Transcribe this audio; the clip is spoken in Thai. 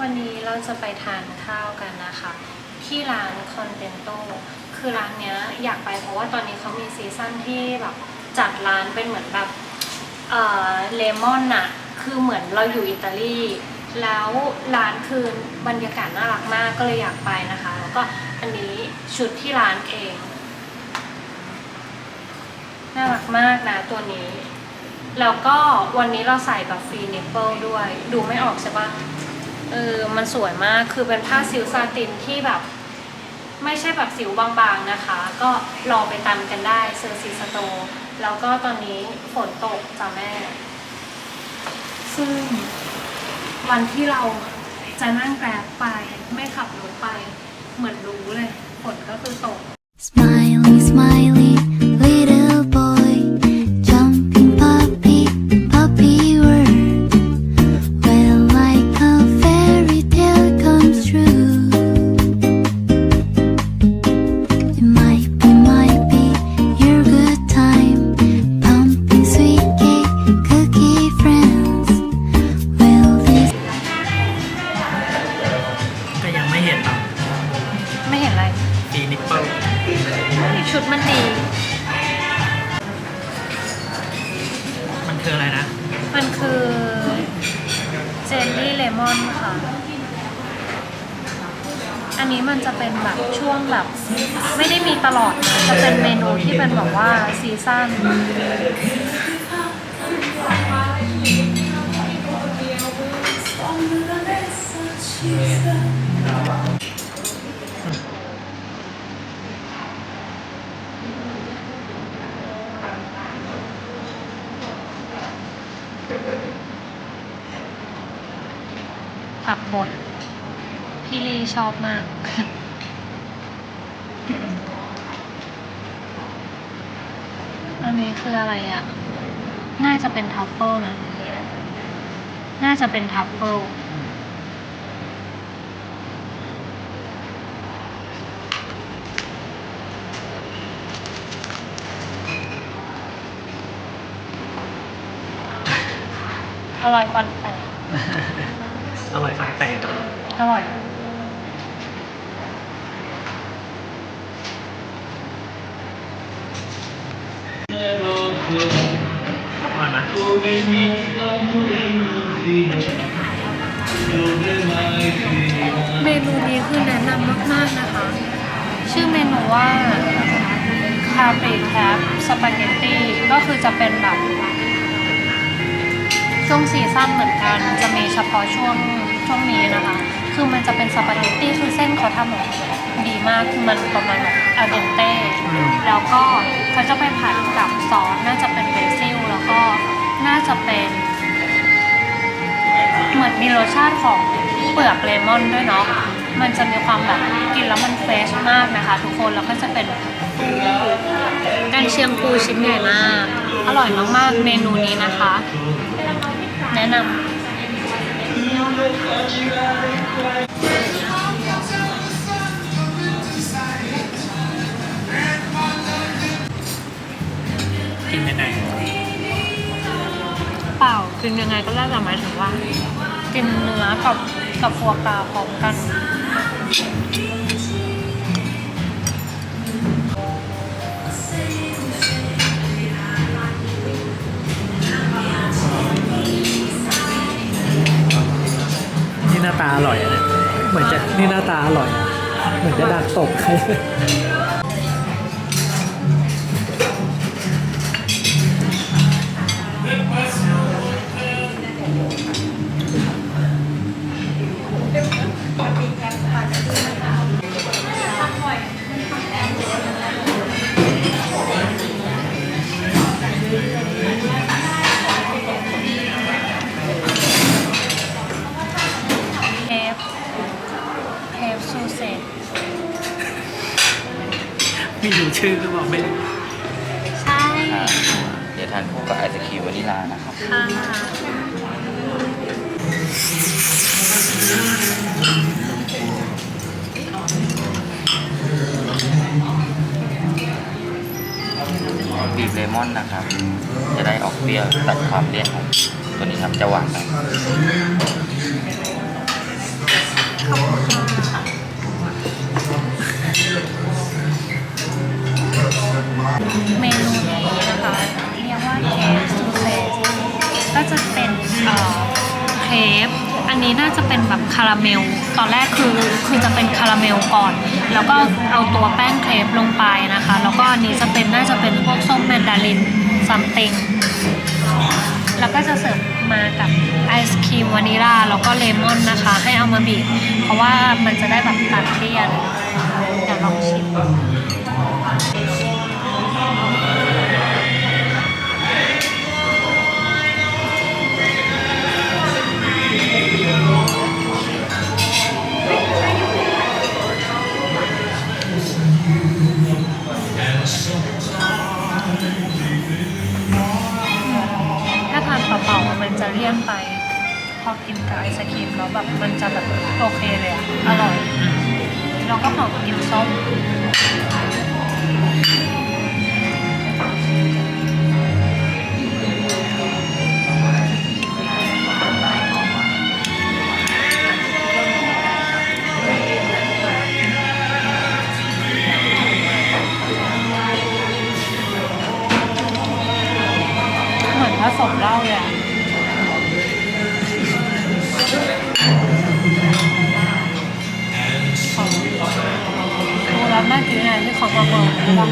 วันนี้เราจะไปทานข้าวกันนะคะ ที่ร้านคอนเ e นโตคือร้านเนี้ยอยากไปเพราะว่าตอนนี้เขามีซีซั่นที่แบบจัดร้านเป็นเหมือนแบบเอ่อเลมอนอะคือเหมือนเราอยู่อิตาลีแล้วร้านคือบรรยากาศน่ารักมากก็เลยอยากไปนะคะ แล้วก็อันนี้ชุดที่ร้านเอง น่ารักมากนะตัวนี้ แล้วก็วันนี้เราใส่แบบฟรีนิปเปิลด้วย ดูไม่ออกใช่ปะ เออมันสวยมากคือเป็นผ้าซิลซาตินที่แบบ ไม่ใช่แบบสิวบางๆนะคะ ก็ลองไปตามกันได้เซอร์ซีสโต แล้วก็ตอนนี้ฝนตกจ้ะแม่ ซึ่งวันที่เราจะนั่งแกร็บไปไม่ขับรถไป เหมือนรู้เลยฝนก็คือตก Smiley, smiley, เจลลี่เลมอนค่ะ อันนี้มันจะเป็นแบบช่วงแบบ ไม่ได้มีตลอดนะจะเป็นเมนูที่เป็นแบบว่าซีซั่น ผักบดพี่ลีชอบมาก อันนี้คืออะไรอะ่ะ น่าจะเป็นทัฟเฟิลนะ น่าจะเป็นทัฟเฟิลอร่อยกว่า อร่อยฟังแตกอร่อย อร่อยไหมเมนูนี้คือแนะนำมาก ๆ นะคะ ชื่อเมนูว่าคาเ e แคปสปาเกตตี้ก็คือจะเป็นแบบ ช่วงซีซั่นเหมือนกันจะมีเฉพาะช่วงช่วงนี้นะคะ คือมันจะเป็นสปาเกตตี้คือเส้นเขาทำแบบดีมากคือมันประมาณแบบอาเดนเต้แล้วก็เขาจะไปผัดกับซอสน่าจะเป็นเบซิลแล้วก็น่าจะเป็นเหมือนมีรสชาติของเปลือกเลมอนด้วยเนาะมันจะมีความแบบกินแล้วมันเฟรชมากนะคะ ทุกคนแล้วก็จะเป็นกันเชียงปูชิ้นใหญ่มาก อร่อยมากๆ เมนูนี้นะคะ นะนำกินยังไงเปล่ากินยังไงก็ได้แต่หมายถึงว่า กินเนื้อกับกับฟัวกราพร้อมกัน หน้าตาอร่อยอะเหมือนจะนี่หน้าตาอร่อย เหมือนจะดักตก ชื่อหรือเปล่าไม่รู้ใช่เดี๋ยวทานคู่กับไอศครีมวานิลานะครับ ค่ะบีบเลมอนนะครับ จะได้ออกเปรี้ยวตัดความเลี่ยนของตัวนี้ครับจะหวานหน่อยร คาราเมล ตอนแรกคือคือจะเป็นคาราเมลก่อน แล้วก็เอาตัวแป้งเครปลงไปนะคะ แล้วก็อันนี้จะเป็นน่าจะเป็นพวกส้มแมนดารินซัมติงแล้วก็จะเสิร์ฟมากับไอศครีมวานิลาแล้วก็เลมอนนะคะ ให้เอามาบีบเพราะว่ามันจะได้แบบตัดเลี่ยนเดี๋ยวลองชิม ลี่ยนไป พอกินกับไอศครีมแล้วแบบมันจะแบบโอเคเลยอะอร่อย เราก็หอมกลินส้มเหมื ง